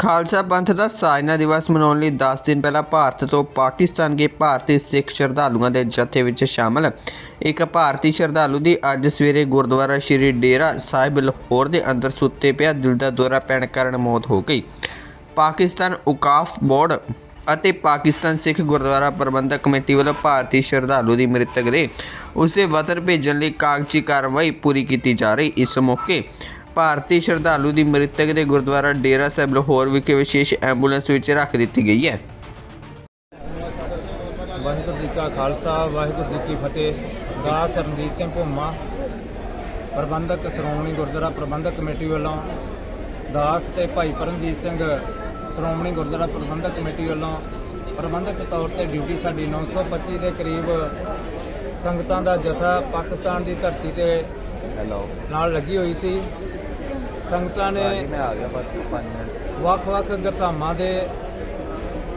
ਖਾਲਸਾ ਪੰਥ ਦਾ ਸਾਜਨਾ ਦਿਵਸ ਮਨਾਉਣ ਲਈ 10 ਦਿਨ ਪਹਿਲਾਂ ਭਾਰਤ ਤੋਂ ਪਾਕਿਸਤਾਨ ਗਏ ਭਾਰਤੀ ਸਿੱਖ ਸ਼ਰਧਾਲੂਆਂ ਦੇ ਜਥੇ ਵਿੱਚ ਸ਼ਾਮਲ। ਇੱਕ ਭਾਰਤੀ ਸ਼ਰਧਾਲੂ ਦੀ ਅੱਜ ਸਵੇਰੇ ਗੁਰਦੁਆਰਾ ਸ਼੍ਰੀ ਡੇਰਾ ਸਾਹਿਬ ਲਾਹੌਰ ਦੇ ਅੰਦਰ ਸੁੱਤੇ ਪਿਆ ਦਿਲ ਦਾ ਦੌਰਾ ਪੈਣ ਕਾਰਨ ਮੌਤ ਹੋ ਗਈ। ਪਾਕਿਸਤਾਨ ਉਕਾਫ ਬੋਰਡ ਅਤੇ ਪਾਕਿਸਤਾਨ ਸਿੱਖ ਗੁਰਦੁਆਰਾ ਪ੍ਰਬੰਧਕ ਕਮੇਟੀ ਵੱਲੋਂ ਭਾਰਤੀ ਸ਼ਰਧਾਲੂ ਦੀ ਮ੍ਰਿਤਕ ਦੇ ਉਸਦੇ ਵਤਨ ਭੇਜਣ ਲਈ ਕਾਗਜ਼ੀ ਕਾਰਵਾਈ ਪੂਰੀ ਕੀਤੀ ਜਾ ਰਹੀ। ਇਸ ਮੌਕੇ ਭਾਰਤੀ ਸ਼ਰਧਾਲੂ ਦੀ ਮ੍ਰਿਤਕ ਦੇ ਗੁਰਦੁਆਰਾ ਡੇਰਾ ਸਾਹਿਬ ਲਾਹੌਰ ਵਿਖੇ ਵਿਸ਼ੇਸ਼ ਐਂਬੂਲੈਂਸ ਵਿੱਚ ਰੱਖ ਦਿੱਤੀ ਗਈ ਹੈ। ਵਾਹਿਗੁਰੂ ਜੀ ਕਾ ਖਾਲਸਾ ਵਾਹਿਗੁਰੂ ਜੀ ਕੀ ਫਤਿਹ। ਦਾਸ ਰਣਜੀਤ ਸਿੰਘ ਭੁੰਮਾ ਪ੍ਰਬੰਧਕ ਸ਼੍ਰੋਮਣੀ ਗੁਰਦੁਆਰਾ ਪ੍ਰਬੰਧਕ ਕਮੇਟੀ ਵੱਲੋਂ ਦਾਸ ਤੇ ਭਾਈ ਪਰਮਜੀਤ ਸਿੰਘ ਸ਼੍ਰੋਮਣੀ ਗੁਰਦੁਆਰਾ ਪ੍ਰਬੰਧਕ ਕਮੇਟੀ ਵੱਲੋਂ ਪ੍ਰਬੰਧਕ ਤੌਰ ਤੇ ਡਿਊਟੀ ਸਾਡੀ 925 ਦੇ ਕਰੀਬ ਸੰਗਤਾਂ ਦਾ ਜਥਾ ਪਾਕਿਸਤਾਨ ਦੀ ਧਰਤੀ ਤੇ ਨਾਲ ਲੱਗੀ ਹੋਈ ਸੀ। ਸੰਗਤਾਂ ਨੇ ਵੱਖ-ਵੱਖ ਗਰਧਾਮਾਂ ਦੇ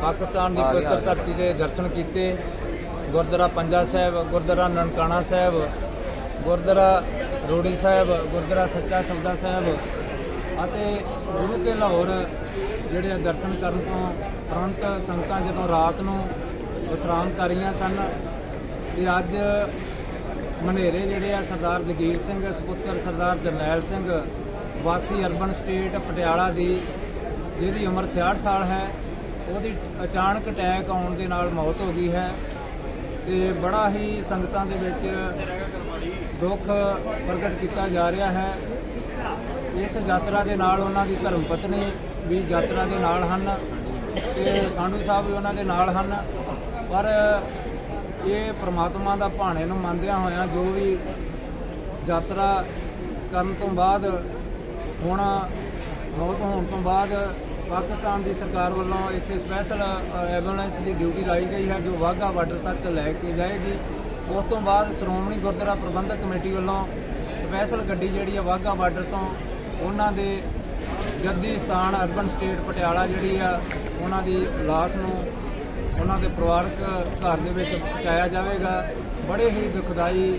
ਪਾਕਿਸਤਾਨ ਦੀ ਪਵਿੱਤਰ ਧਰਤੀ ਦੇ ਦਰਸ਼ਨ ਕੀਤੇ। ਗੁਰਦੁਆਰਾ ਪੰਜਾ ਸਾਹਿਬ ਗੁਰਦੁਆਰਾ ਨਨਕਾਣਾ ਸਾਹਿਬ ਗੁਰਦੁਆਰਾ ਰੋੜੀ ਸਾਹਿਬ ਗੁਰਦੁਆਰਾ ਸੱਚਾ ਸੌਦਾ ਸਾਹਿਬ ਅਤੇ ਗੁਰੂ ਕੇ ਲਾਹੌਰ ਜਿਹੜੇ ਦਰਸ਼ਨ ਕਰਨ ਤੋਂ ਤੁਰੰਤ ਸੰਗਤਾਂ ਜਦੋਂ ਰਾਤ ਨੂੰ ਵਿਸ਼ਰਾਮ ਕਰ ਰਹੀਆਂ ਸਨ ਤੇ ਅੱਜ ਮਨੇਰੇ ਜਿਹੜੇ ਆ ਸਰਦਾਰ ਜਗੀਰ ਸਿੰਘ ਸੁਪੁੱਤਰ ਸਰਦਾਰ ਜਰਨੈਲ ਸਿੰਘ ਵਾਸੀ ਅਰਬਨ ਸਟੇਟ ਪਟਿਆਲਾ ਦੀ, ਜਿਹਦੀ ਉਮਰ 66 ਸਾਲ ਹੈ, ਉਹਦੀ ਅਚਾਨਕ ਅਟੈਕ ਆਉਣ ਦੇ ਨਾਲ ਮੌਤ ਹੋ ਗਈ ਹੈ ਤੇ ਬੜਾ ਹੀ ਸੰਗਤਾਂ ਦੇ ਵਿੱਚ ਦੁੱਖ ਪ੍ਰਗਟ ਕੀਤਾ ਜਾ ਰਿਹਾ ਹੈ। ਇਸ ਯਾਤਰਾ ਦੇ ਨਾਲ ਉਹਨਾਂ ਦੀ ਧਰਮ ਪਤਨੀ ਵੀ ਯਾਤਰਾ ਦੇ ਨਾਲ ਹਨ ਤੇ ਸਾਧੂ ਸਾਹਿਬ ਵੀ ਉਹਨਾਂ ਦੇ ਨਾਲ ਹਨ। ਪਰ ਇਹ ਪ੍ਰਮਾਤਮਾ ਦਾ ਭਾਣੇ ਨੂੰ ਮੰਨਦਿਆਂ ਹੋਇਆਂ ਜੋ ਵੀ ਯਾਤਰਾ ਕਰਨ ਤੋਂ ਬਾਅਦ ਹੁਣ ਮੌਤ ਹੋਣ ਤੋਂ ਬਾਅਦ ਪਾਕਿਸਤਾਨ ਦੀ ਸਰਕਾਰ ਵੱਲੋਂ ਇੱਥੇ ਸਪੈਸ਼ਲ ਐਂਬੂਲੈਂਸ ਦੀ ਡਿਊਟੀ ਲਾਈ ਗਈ ਹੈ, ਜੋ ਵਾਹਗਾ ਬਾਰਡਰ ਤੱਕ ਲੈ ਕੇ ਜਾਏਗੀ। ਉਸ ਤੋਂ ਬਾਅਦ ਸ਼੍ਰੋਮਣੀ ਗੁਰਦੁਆਰਾ ਪ੍ਰਬੰਧਕ ਕਮੇਟੀ ਵੱਲੋਂ ਸਪੈਸ਼ਲ ਗੱਡੀ ਜਿਹੜੀ ਹੈ ਵਾਹਗਾ ਬਾਰਡਰ ਤੋਂ ਉਹਨਾਂ ਦੇ ਜੱਦੀ ਸਥਾਨ ਅਰਬਨ ਸਟੇਟ ਪਟਿਆਲਾ ਜਿਹੜੀ ਆ, ਉਹਨਾਂ ਦੀ ਲਾਸ਼ ਨੂੰ ਉਹਨਾਂ ਦੇ ਪਰਿਵਾਰਕ ਘਰ ਦੇ ਵਿੱਚ ਪਹੁੰਚਾਇਆ ਜਾਵੇਗਾ। ਬੜੇ ਹੀ ਦੁਖਦਾਈ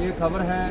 ਇਹ ਖਬਰ ਹੈ।